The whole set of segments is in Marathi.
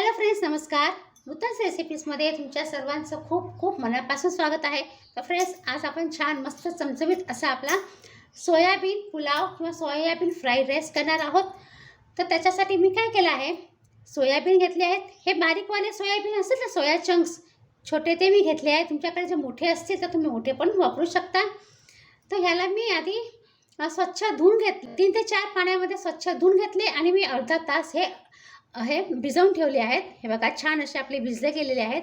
हॅलो फ्रेंड्स नमस्कार. नूतन रेसिपीजमध्ये तुमच्या सर्वांचं खूप खूप मनापासून स्वागत आहे. तर फ्रेंड्स आज आपण छान मस्त चमचमीत असा आपला सोयाबीन पुलाव किंवा सोयाबीन फ्राईड राईस करणार आहोत. तर त्याच्यासाठी मी काय केलं आहे सोयाबीन घेतले आहेत. हे बारीकवाले सोयाबीन असतील ना सोया चंक्स छोटे ते मी घेतले आहे तुमच्याकडे जे मोठे असतील तर तुम्ही मोठे पण वापरू शकता. तर ह्याला मी आधी स्वच्छ धुवून घेत तीन ते चार पाण्यामध्ये स्वच्छ धुवून घेतले आणि मी अर्धा तास हे हे भिजवून ठेवले आहेत. हे बघा छान असे आपले भिजले गेलेले आहेत.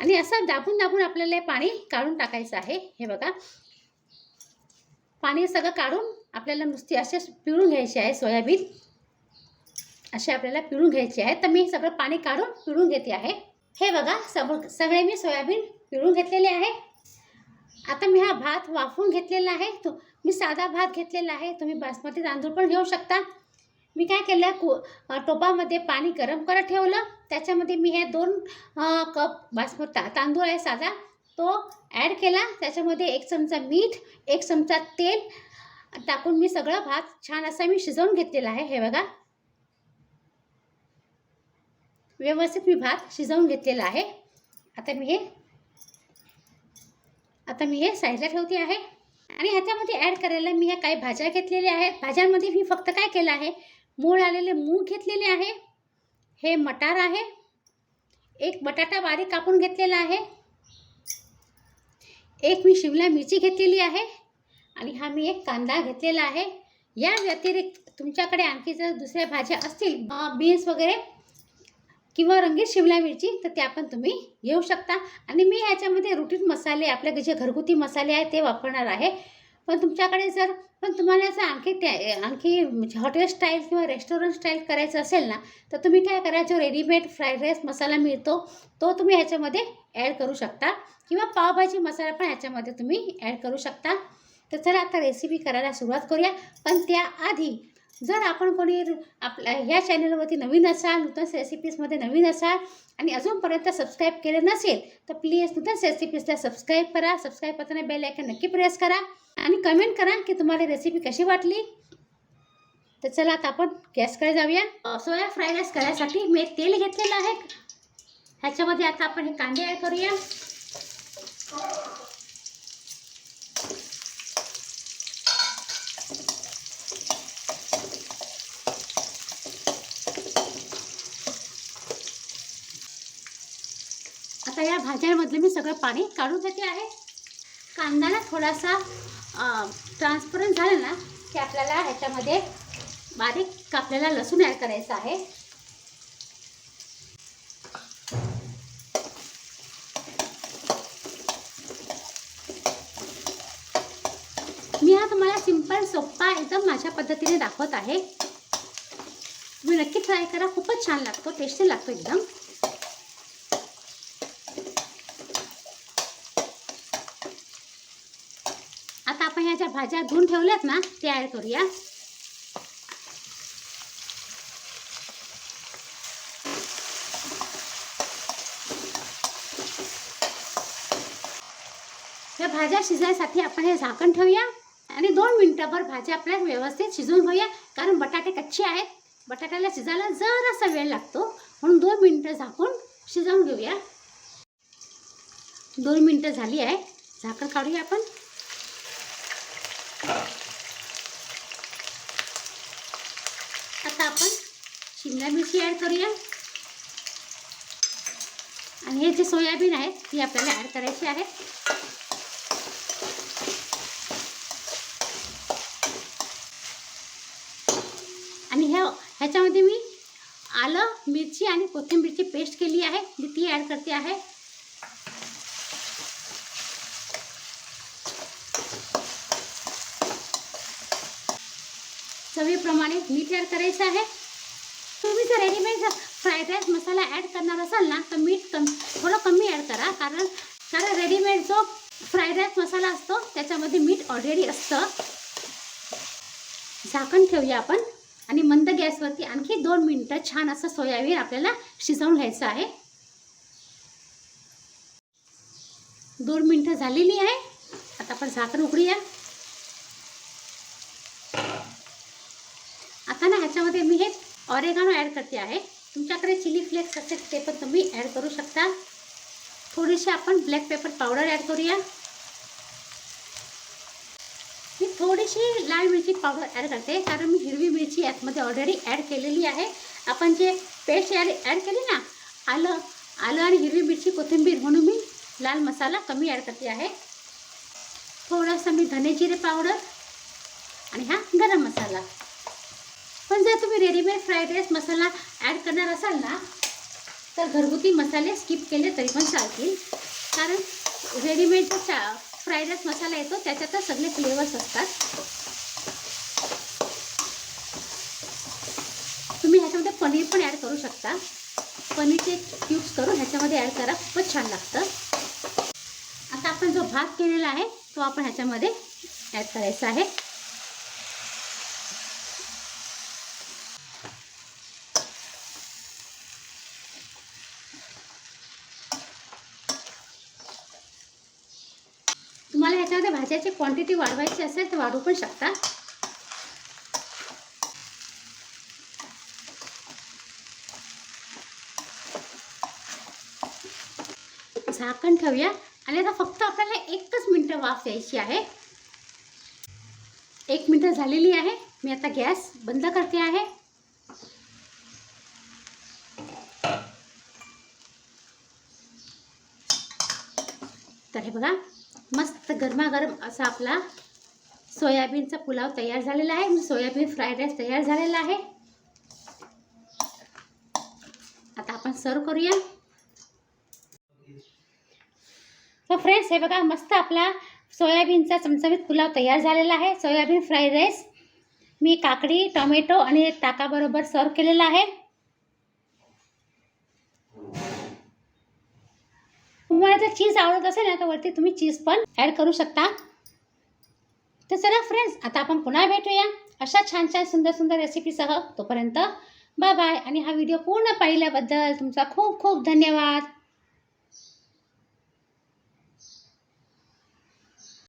आणि असं दाबून दाबून आपल्याला हे पाणी काढून टाकायचं आहे. हे बघा. पाणी सगळं काढून आपल्याला नुसती असे पिळून घ्यायचे आहे सोयाबीन. असे आपल्याला पिळून घ्यायचे आहे. तर मी सगळं पाणी काढून पिळून घेते आहे. हे बघा सग सगळे मी सोयाबीन पिळून घेतलेले आहे. आता मी हा भात वाफवून घेतलेला आहे. तो मी साधा भात घेतलेला आहे. तुम्ही बासमती तांदूळ पण घेऊ शकता. मी काय केलं? कु टोपामध्ये पाणी गरम करत ठेवलं. त्याच्यामध्ये मी हे दोन कप बासमती ता तांदूळ आहे साधा तो ॲड केला. त्याच्यामध्ये एक चमचा मीठ एक चमचा तेल टाकून मी सगळं भात छान असा मी शिजवून घेतलेला आहे. हे बघा. व्यवस्थित मी भात शिजवून घेतलेला आहे. आता मी हे आता मी हे साईडला ठेवते आहे. आणि ह्याच्यामध्ये ॲड करायला मी ह्या काही भाज्या घेतलेल्या आहेत. भाज्यांमध्ये मी फक्त काय केलं आहे? मूळ आलेले मूग घेतलेले आहे. हे मटार आहे. एक बटाटा बारीक कापून घेतलेला आहे. एक मी शिमला मिरची घेतलेली आहे. आणि हा मी एक कांदा घेतलेला आहे. या व्यतिरिक्त तुमच्याकडे आणखी जर दुसऱ्या भाज्या असतील बीन्स वगैरे किंवा रंगीत शिमला मिरची तर त्या पण तुम्ही घेऊ शकता. आणि मी ह्याच्यामध्ये रुटीन मसाले आपल्या जे घरगुती मसाले आहेत ते वापरणार आहे. पण तुमच्याकडे जर पण तुम्हाला असं आणखी त्या आणखी हॉटेल स्टाईल किंवा रेस्टॉरंट स्टाईल करायचं असेल ना तर तुम्ही काय करा जो रेडीमेड फ्राईड राईस मसाला मिळतो तो तुम्ही ह्याच्यामध्ये ॲड करू शकता. किंवा पावभाजी मसाला पण ह्याच्यामध्ये तुम्ही ॲड करू शकता. तर चला आता रेसिपी करायला सुरुवात करूया. पण त्याआधी जर आपण कोणी आपल्या ह्या चॅनलवरती नवीन असाल नूतन रेसिपीजमध्ये नवीन असाल आणि अजूनपर्यंत सबस्क्राईब केलं नसेल तर प्लीज नूतन रेसिपीजला सबस्क्राईब करा. सबस्क्राईब करताना बेल आयकन नक्की प्रेस करा आणि कमेंट करा की तुम्हाला रेसिपी कशी वाटली. तर चला आता आपण गॅसकडे जाऊया. सोया फ्राय राईस करायसाठी मी तेल घेतलेलं आहे. ह्याच्यामध्ये आता आपण हे कांदे ॲड करूया. आता या भाज्यांमधलं मी सगळं पाणी काढून घेते आहे. कांदाला थोडासा ट्रान्सपरंट झाला ना की आपल्याला ह्याच्यामध्ये बारीक आपल्याला लसूण ॲड करायचं आहे. मी हा तुम्हाला सिंपल सोप्पा एकदम माझ्या पद्धतीने दाखवत आहे. तुम्ही नक्की ट्राय करा खूपच छान लागतो टेस्टी लागतो एकदम आता आपण ह्या ज्या भाज्या धुवून ठेवल्यात ना त्या ॲड करूया. या भाज्या शिजायसाठी आपण हे झाकण ठेवूया आणि दोन मिनिटाभर भाज्या आपल्या व्यवस्थित शिजवून घेऊया. कारण बटाटे कच्चे आहेत. बटाट्याला शिजायला जरासा वेळ लागतो. म्हणून दोन मिनटं झाकून शिजवून घेऊया. दोन मिनटं झाली आहे. झाकण काढूया आपण. आता आपण शिमला मिरची ॲड करूया. आणि हे जे सोयाबीन आहे ती आपल्याला ॲड करायची आहे. आणि ह्या ह्याच्यामध्ये मी आलं मिरची आणि कोथिंबीरची पेस्ट केली आहे मी ती ॲड करते आहे. चवीप्रमाणे मीठ ॲड करायचं आहे. तुम्ही जर readymade fried rice masala add करणार असाल ना तर मीठ कम थोडं कमी ॲड करा. कारण कारण रेडीमेड जो फ्राईड राईस मसाला असतो त्याच्यामध्ये मीठ ऑलरेडी असतं. झाकण ठेवूया आपण. आणि मंद गॅसवरती आणखी दोन मिनटं छान असं सोयाबीन आपल्याला शिजवून घ्यायचं आहे. दोन मिनटं झालेली आहे. आता आपण झाकण उघडूया आता ना ह्याच्यामध्ये मी हे ऑरेगानो ॲड करते आहे. तुमच्याकडे चिली फ्लेक्स असेल ते पण तुम्ही ॲड करू शकता. थोडीशी आपण ब्लॅक पेपर पावडर ॲड करूया. मी थोडीशी लाल मिरची पावडर ॲड करते कारण मी हिरवी मिरची यातमध्ये ऑलरेडी ॲड केलेली आहे. आपण जे पेस्ट ॲड ॲड केली ना आलं आलं आणि हिरवी मिरची कोथिंबीर म्हणून मी लाल मसाला कमी ॲड करते आहे. थोडासा मी धने जिरे पावडर आणि हा गरम मसाला. पण जर तुम्ही readymade fried rice masala add करणार असाल ना तर घरगुती मसाले स्किप केले तरी पण चालतील. कारण रेडीमेड जो चा फ्राईड राईस मसाला येतो त्याच्यातच सगळे फ्लेवर्स असतात. तुम्ही ह्याच्यामध्ये पनीर पण ॲड करू शकता. पनीरचे क्यूब्स करून ह्याच्यामध्ये ॲड करा खूपच छान लागतं. आता आपण जो भात केलेला आहे तो आपण ह्याच्यामध्ये ॲड करायचा आहे तुम्हाला ह्याच्यामध्ये भाज्याची क्वांटिटी वाढवायची असेल तर वाढवू पण शकता. झाकण ठेवूया. आणि आता फक्त आपल्याला एकच मिनटं वाफ द्यायची आहे. एक मिनटं झालेली आहे. मी आता गॅस बंद करते आहे. तर हे बघा. मस्त गरमागरम असा आपला सोयाबीनचा पुलाव तयार झालेला आहे. म्हणजे सोयाबीन फ्राईड राईस तयार झालेला आहे. आता आपण सर्व करूया. तर फ्रेंड्स हे बघा मस्त आपला सोयाबीनचा चमचमीत पुलाव तयार झालेला आहे. सोयाबीन फ्राईड राईस मी काकडी टोमॅटो आणि ताकाबरोबर सर्व केलेला आहे. तुम्हाला जर चीज आवडत असेल ना तर वरती तुम्ही चीज पण ॲड करू शकता. तर चला फ्रेंड्स आता आपण पुन्हा भेटूया. अशा छान छान सुंदर सुंदर रेसिपीसह तोपर्यंत बाय बाय आणि हा व्हिडिओ पूर्ण पाहिल्याबद्दल तुमचा खूप खूप धन्यवाद.